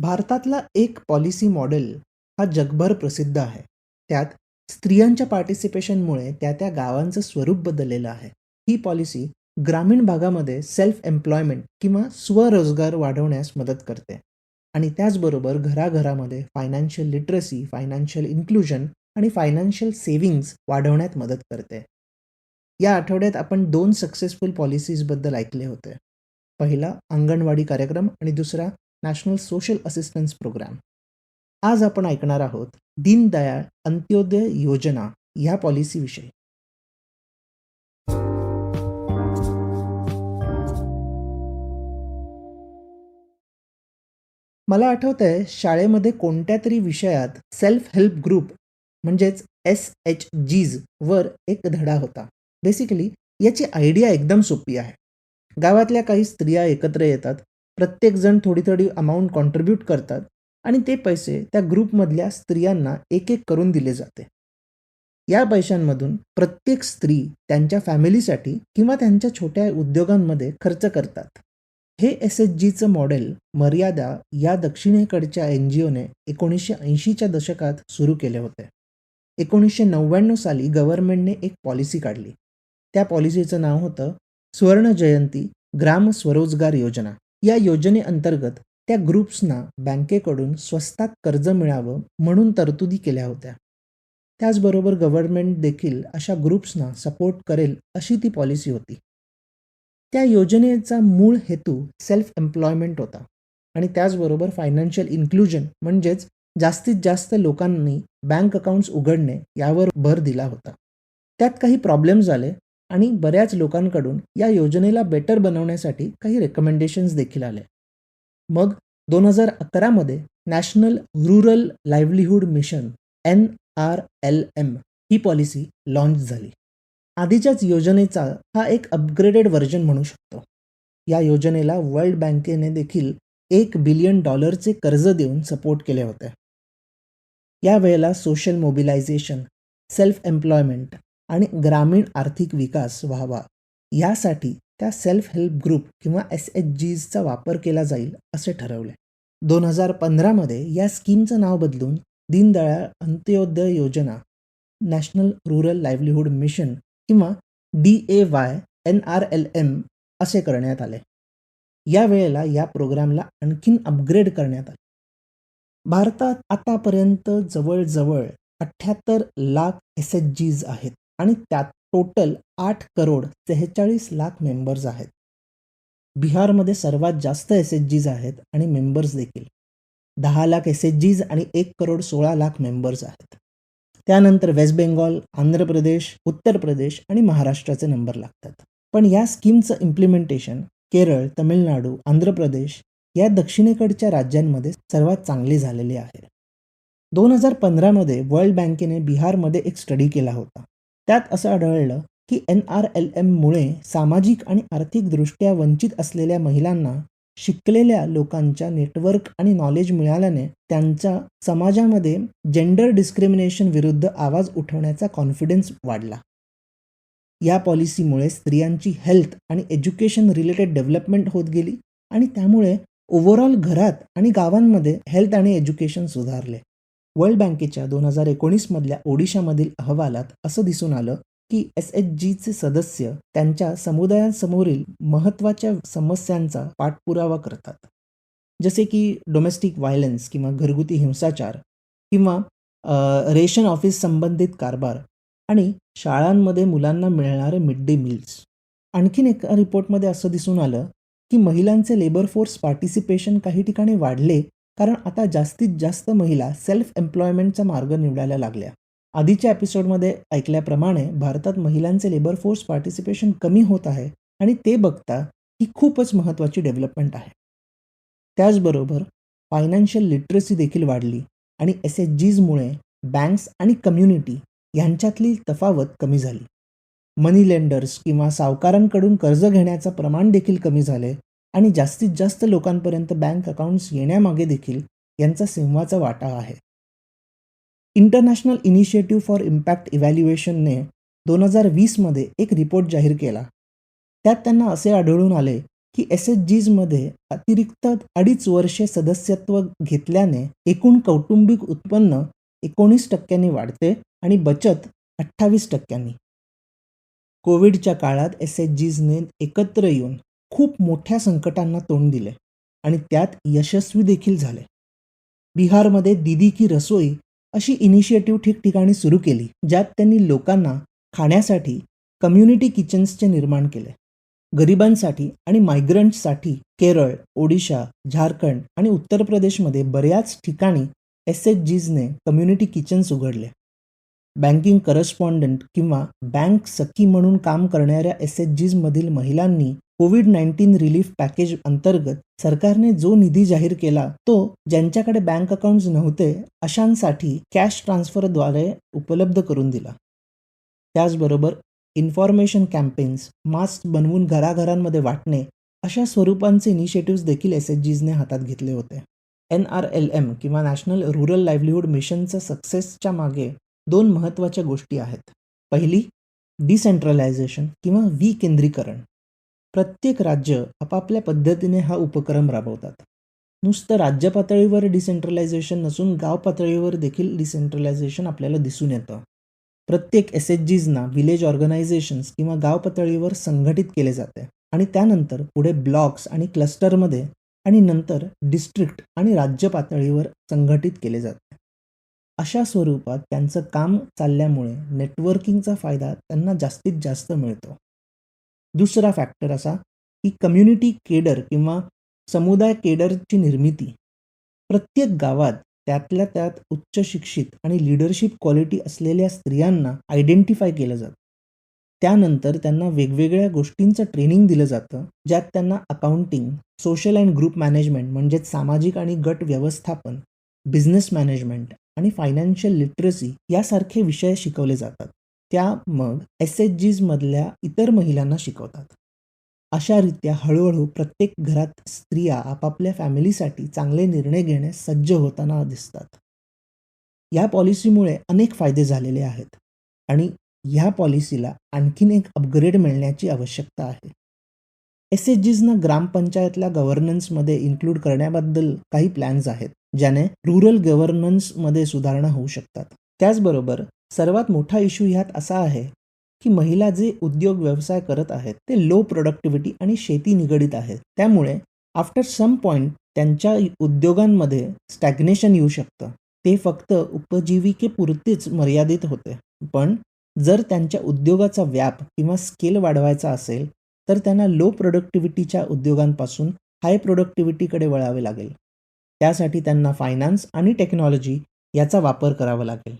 भारतातला एक policy model हा जगभर प्रसिद्ध आहे. त्यात स्त्रियांच्या पार्टिसिपेशनमुळे त्या त्या गावांचं स्वरूप बदललेलं आहे. ही पॉलिसी ग्रामीण भागामध्ये सेल्फ एम्प्लॉयमेंट किंवा स्वरोजगार वाढवण्यास मदत करते. आणि त्याचबरोबर घराघरामध्ये फायनान्शियल लिटरसी फायनान्शियल इन्क्लुजन आणि फायनान्शियल सेव्हिंग्ज वाढवण्यात मदत करते. या आठवड्यात आपण दोन सक्सेसफुल पॉलिसीजबद्दल ऐकले होते. पहिला अंगणवाडी कार्यक्रम आणि दुसरा नॅशनल सोशल असिस्टन्स प्रोग्राम. आज आपण ऐकणार आहोत दीनदयाळ अंत्योदय योजना ह्या पॉलिसीविषयी मला आठवतंय शाळेमध्ये कोणत्या तरी विषयात सेल्फ हेल्प ग्रुप म्हणजेच एस एच जीज वर एक धडा होता. बेसिकली याची आयडिया एकदम सोपी आहे. गावातल्या काही स्त्रिया एकत्र येतात प्रत्येकजण थोडी थोडी अमाऊंट कॉन्ट्रीब्यूट करतात आणि ते पैसे त्या ग्रुपमधल्या स्त्रियांना एक एक करून दिले जाते. या पैशांमधून प्रत्येक स्त्री त्यांच्या फॅमिलीसाठी किंवा त्यांच्या छोट्या उद्योगांमध्ये खर्च करतात. हे एस एच जीचं मॉडेल मर्यादा या दक्षिणेकडच्या एन जी ओने एकोणीसशे ऐंशीच्या दशकात सुरू केले होते. एकोणीसशे नव्याण्णव साली गव्हर्नमेंटने एक पॉलिसी काढली. त्या पॉलिसीचं नाव होतं स्वर्ण जयंती ग्राम स्वरोजगार योजना. या योजनेअंतर्गत त्या ग्रुप्सना बँकेकडून स्वस्तात कर्ज मिळावं म्हणून तरतुदी केल्या होत्या. त्याचबरोबर गव्हर्नमेंट देखील अशा ग्रुप्सना सपोर्ट करेल अशी ती पॉलिसी होती. त्या योजनेचा मूळ हेतू सेल्फ एम्प्लॉयमेंट होता आणि त्याचबरोबर फायनान्शियल इन्क्लुजन म्हणजेच जास्तीत जास्त लोकांनी बँक अकाउंट्स उघडणे यावर भर दिला होता. त्यात काही प्रॉब्लेम्स आले आणि बऱ्याच लोकांकडून या योजनेला बेटर बनवण्यासाठी काही रेकमेंडेशन्स देखील आले. मग दोन हजार अकरामध्ये national rural livelihood mission N R L M ही पॉलिसी लॉन्च झाली. आधीच्याच योजनेचा हा एक अपग्रेडेड व्हर्जन म्हणू शकतो. या योजनेला वर्ल्ड बँकेने देखील एक बिलियन डॉलरचे कर्ज देऊन सपोर्ट केले होते. यावेळेला सोशल मोबिलायझेशन सेल्फ एम्प्लॉयमेंट आणि ग्रामीण आर्थिक विकास व्हावा. यासाठी त्या सेल्फ हेल्प ग्रुप किंवा एस एच जीजचा वापर केला जाईल असे ठरवले. दोन हजार पंधरामध्ये या स्कीमचं नाव बदलून Deendayal Antyodaya Yojana national rural livelihood mission किंवा D A Y N R L M असे करण्यात आले. या वेळेला या प्रोग्रामला आणखीन अपग्रेड करण्यात आले. भारतात आतापर्यंत जवळजवळ अठ्ठ्याहत्तर लाख एस एच जीज आहेत. आणि त्यात टोटल आठ करोड सेहेचाळीस लाख मेंबर्स आहेत. बिहारमध्ये सर्वात जास्त एस एच जीज आहेत आणि मेंबर्स देखील. दहा लाख एस एच जीज आणि एक करोड सोळा लाख मेंबर्स आहेत. त्यानंतर वेस्ट बेंगॉल आंध्र प्रदेश उत्तर प्रदेश आणि महाराष्ट्राचे नंबर लागतात. पण या स्कीमचं इम्प्लिमेंटेशन केरळ तमिळनाडू आंध्र प्रदेश या दक्षिणेकडच्या राज्यांमध्ये सर्वात चांगली झालेली आहे. दोन हजार पंधरामध्ये वर्ल्ड बँकेने बिहारमध्ये एक स्टडी केला होता. त्यात असं आढळलं की एन आर एल एममुळे सामाजिक आणि आर्थिकदृष्ट्या वंचित असलेल्या महिलांना शिकलेल्या लोकांच्या नेटवर्क आणि नॉलेज मिळाल्याने त्यांचा समाजामध्ये जेंडर डिस्क्रिमिनेशन विरुद्ध आवाज उठवण्याचा कॉन्फिडन्स वाढला. या पॉलिसीमुळे स्त्रियांची हेल्थ आणि एज्युकेशन रिलेटेड डेव्हलपमेंट होत गेली आणि त्यामुळे ओव्हरऑल घरात आणि गावांमध्ये हेल्थ आणि एज्युकेशन सुधारले. वर्ल्ड बँकेच्या दोन हजार एकोणीसमधल्या ओडिशामधील अहवालात असं दिसून आलं की एस एच जीचे सदस्य त्यांच्या समुदायांसमोरील महत्त्वाच्या समस्यांचा पाठपुरावा करतात. जसे की डोमेस्टिक व्हायलन्स किंवा घरगुती हिंसाचार किंवा रेशन ऑफिस संबंधित कारभार आणि शाळांमध्ये मुलांना मिळणारे मिड डे मील्स. आणखीन एका रिपोर्टमध्ये असं दिसून आलं की महिलांचे लेबर फोर्स पार्टिसिपेशन काही ठिकाणी वाढले कारण आता जास्तीत जास्त महिला सेल्फ एम्प्लॉयमेंटचा मार्ग निवडायला लागल्या. आधीच्या एपिसोडमध्ये ऐकल्याप्रमाणे भारतात महिलांचे लेबर फोर्स पार्टिसिपेशन कमी होत आहे आणि ते बघता ही खूपच महत्त्वाची डेव्हलपमेंट आहे. त्याचबरोबर फायनान्शियल लिटरसी देखील वाढली आणि एस एच जीजमुळे बँक्स आणि कम्युनिटी यांच्यातली तफावत कमी झाली. मनी लेंडर्स किंवा सावकारांकडून कर्ज घेण्याचं प्रमाण देखील कमी झाले आणि जास्तीत जास्त लोकांपर्यंत बँक अकाउंट्स येण्यामागे देखील यांचा सिंहाचा वाटा आहे. इंटरनॅशनल इनिशिएटिव्ह फॉर इम्पॅक्ट इव्हॅल्युएशनने दोन हजार वीसमध्ये एक रिपोर्ट जाहीर केला. त्यात त्यांना असे आढळून आले की एस एच जीजमध्ये अतिरिक्त अडीच वर्षे सदस्यत्व घेतल्याने एकूण कौटुंबिक उत्पन्न एकोणीस टक्क्यांनी वाढते आणि बचत अठ्ठावीस टक्क्यांनी. कोविडच्या काळात एस एच जीजने एकत्र येऊन खूप मोठ्या संकटांना तोंड दिले आणि त्यात यशस्वी देखील झाले. बिहारमध्ये दीदी की रसोई अशी इनिशिएटिव्ह ठिकठिकाणी सुरू केली ज्यात त्यांनी लोकांना खाण्यासाठी कम्युनिटी किचन्सचे निर्माण केले. गरिबांसाठी आणि मायग्रंट्ससाठी केरळ ओडिशा झारखंड आणि उत्तर प्रदेशमध्ये बऱ्याच ठिकाणी एस एच जीजने कम्युनिटी किचन्स उघडले. बँकिंग करस्पॉन्डंट किंवा बँक सखी म्हणून काम करणाऱ्या एस एच जीजमधील महिलांनी कोविड नाईन्टीन रिलीफ पॅकेज अंतर्गत सरकारने जो निधी जाहीर केला तो ज्यांच्याकडे बँक अकाउंट्स नव्हते अशांसाठी कॅश ट्रान्सफरद्वारे उपलब्ध करून दिला. त्याचबरोबर इन्फॉर्मेशन कॅम्पेन्स मास्क बनवून घराघरांमध्ये वाटणे अशा स्वरूपांचे इनिशिएटिव्ह देखील एस एच जीजने हातात घेतले होते. एन आर एल एम किंवा नॅशनल रुरल लाईव्हलीहूड मिशनचं सक्सेसच्या मागे दोन महत्त्वाच्या गोष्टी आहेत. पहिली डिसेंट्रलायझेशन किंवा विकेंद्रीकरण. प्रत्येक राज्य आपापल्या पद्धतीने हा उपक्रम राबवतात. नुसतं राज्य पातळीवर डिसेंट्रलायझेशन नसून गाव पातळीवर देखील डिसेंट्रलायझेशन आपल्याला दिसून येतं. प्रत्येक एस एच जीजना विलेज ऑर्गनायझेशन्स किंवा गाव पातळीवर संघटित केले जाते. आणि त्यानंतर पुढे ब्लॉक्स आणि क्लस्टरमध्ये आणि नंतर डिस्ट्रिक्ट आणि राज्य पातळीवर संघटित केले जाते. अशा स्वरूपात त्यांचं काम चालल्यामुळे नेटवर्किंगचा फायदा त्यांना जास्तीत जास्त मिळतो. दुसरा फॅक्टर असा की कम्युनिटी केडर किंवा समुदाय केडरची निर्मिती. प्रत्येक गावात त्यातल्या त्यात उच्च शिक्षित आणि लिडरशिप क्वालिटी असलेल्या स्त्रियांना आयडेंटिफाय केलं जातं. त्यानंतर त्यांना वेगवेगळ्या गोष्टींचं ट्रेनिंग दिलं जातं ज्यात त्यांना accounting social and group management म्हणजेच सामाजिक आणि गट व्यवस्थापन बिझनेस मॅनेजमेंट आणि फायनान्शियल लिटरसी यासारखे विषय शिकवले जातात. त्या मग एस एच जीजमधल्या इतर महिलांना शिकवतात. अशारित्या हळूहळू प्रत्येक घरात स्त्रिया आपापल्या फॅमिलीसाठी चांगले निर्णय घेण्यास सज्ज होताना दिसतात. या पॉलिसीमुळे अनेक फायदे झालेले आहेत आणि ह्या पॉलिसीला आणखीन एक अपग्रेड मिळण्याची आवश्यकता आहे. एस एच जीजना ग्रामपंचायतला गव्हर्नन्समध्ये इन्क्लूड करण्याबद्दल काही प्लॅन्स आहेत ज्याने रुरल गव्हर्नन्समध्ये सुधारणा होऊ शकतात. त्याचबरोबर सर्वात मोठा इश्यू ह्यात असा आहे की महिला जे उद्योग व्यवसाय करत आहेत ते लो प्रोडक्टिव्हिटी आणि शेती निगडीत आहेत. त्यामुळे आफ्टर सम पॉईंट त्यांच्या उद्योगांमध्ये स्टॅग्नेशन येऊ शकतं. ते फक्त उपजीविकेपुरतेच मर्यादित होते. पण जर त्यांच्या उद्योगाचा व्याप किंवा स्केल वाढवायचा असेल तर त्यांना लो प्रोडक्टिव्हिटीच्या उद्योगांपासून हाय प्रोडक्टिव्हिटीकडे वळावे लागेल. त्यासाठी त्यांना फायनान्स आणि टेक्नॉलॉजी याचा वापर करावा लागेल.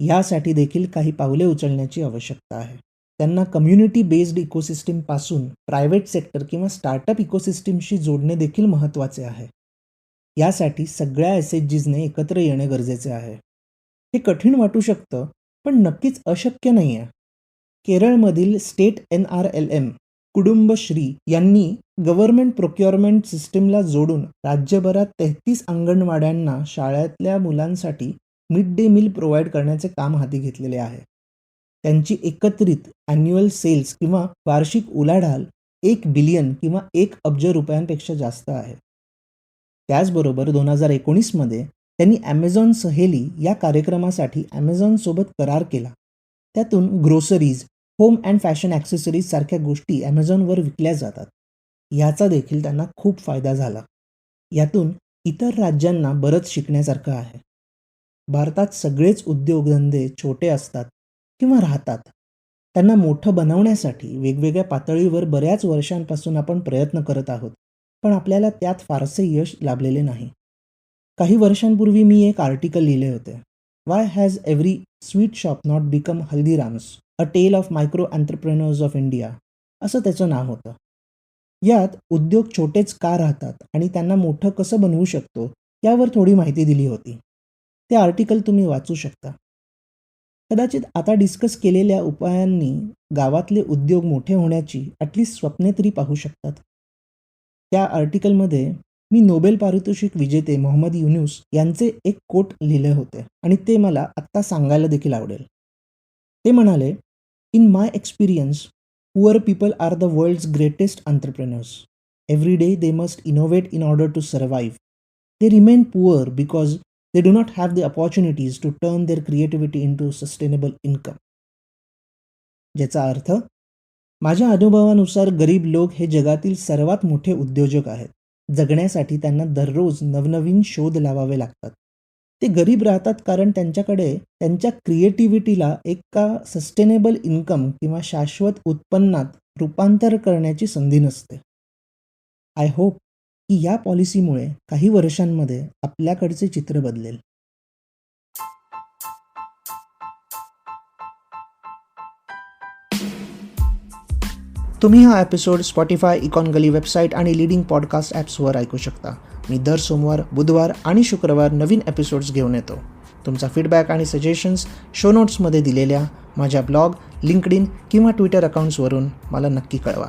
यासाठी देखील काही पावले उचलण्याची आवश्यकता आहे. त्यांना कम्युनिटी बेस्ड इकोसिस्टीमपासून प्रायव्हेट सेक्टर किंवा स्टार्टअप इकोसिस्टीमशी जोडणे देखील महत्त्वाचे आहे. यासाठी सगळ्या एस एच जीजने एकत्र येणे गरजेचे आहे. हे कठीण वाटू शकतं पण नक्कीच अशक्य नाही आहे केरळमधील state N R L M Kudumbashree यांनी गव्हर्नमेंट प्रोक्युअरमेंट सिस्टीमला जोडून राज्यभरात तेहतीस अंगणवाड्यांना शाळेतल्या मुलांसाठी मिड डे मील प्रोव्हाइड करण्याचे काम हाती घेतलेले आहे. त्यांची एकत्रित ॲन्युअल सेल्स किंवा वार्षिक उलाढाल एक बिलियन किंवा एक अब्ज रुपयांपेक्षा जास्त आहे. त्याचबरोबर दोन हजार एकोणीसमध्ये त्यांनी ॲमेझॉन सहेली या कार्यक्रमासाठी ॲमेझॉनसोबत करार केला. त्यातून groceries home and fashion accessories सारख्या गोष्टी ॲमेझॉनवर विकल्या जातात. याचा देखील त्यांना खूप फायदा झाला. यातून इतर राज्यांना बरंच शिकण्यासारखं आहे. भारतात सगळेच उद्योगधंदे छोटे असतात किंवा राहतात. त्यांना मोठं बनवण्यासाठी वेगवेगळ्या पातळीवर बऱ्याच वर्षांपासून आपण प्रयत्न करत आहोत पण आपल्याला त्यात फारसे यश लाभलेले नाही. काही वर्षांपूर्वी मी एक आर्टिकल लिहिले होते. Why has every sweet shop not become Haldiram's a tale of micro entrepreneurs of India असं त्याचं नाव होतं. यात उद्योग छोटेच का राहतात आणि त्यांना मोठं कसं बनवू शकतो यावर थोडी माहिती दिली होती. ते आर्टिकल तुम्ही वाचू शकता. कदाचित आता डिस्कस केलेल्या उपायांनी गावातले उद्योग मोठे होण्याची ॲटलिस्ट स्वप्ने तरी पाहू शकतात. त्या आर्टिकलमध्ये मी नोबेल पारितोषिक विजेते मोहम्मद युनुस यांचे एक कोट लिहिले होते आणि ते मला आत्ता सांगायला देखील आवडेल. ते म्हणाले in my experience poor people are the world's greatest entrepreneurs every day they must innovate in order to survive they remain poor because they do not have the opportunities to turn their creativity into sustainable income. ज्याचा अर्थ माझ्या अनुभवानुसार गरीब लोक हे जगातील सर्वात मोठे उद्योजक आहेत. जगण्यासाठी त्यांना दररोज नवनवीन शोध लावावे लागतात. ते गरीब राहतात कारण त्यांच्याकडे त्यांच्या क्रिएटिव्हिटीला एका सस्टेनेबल इन्कम किंवा शाश्वत उत्पन्नात रूपांतर करण्याची संधी नसते. आय होप की या पॉलिसीमुळे काही वर्षांमध्ये आपल्याकडचे चित्र बदलेल. तुम्ही हा एपिसोड स्पॉटीफाय इकॉन गली वेबसाईट आणि लिडिंग पॉडकास्ट ॲप्सवर ऐकू शकता. मी दर सोमवार बुधवार आणि शुक्रवार नवीन एपिसोड्स घेऊन येतो. तुमचा फीडबॅक आणि सजेशन्स शो नोट्समध्ये दिलेल्या माझ्या ब्लॉग लिंकडिन किंवा ट्विटर अकाउंट्सवरून मला नक्की कळवा.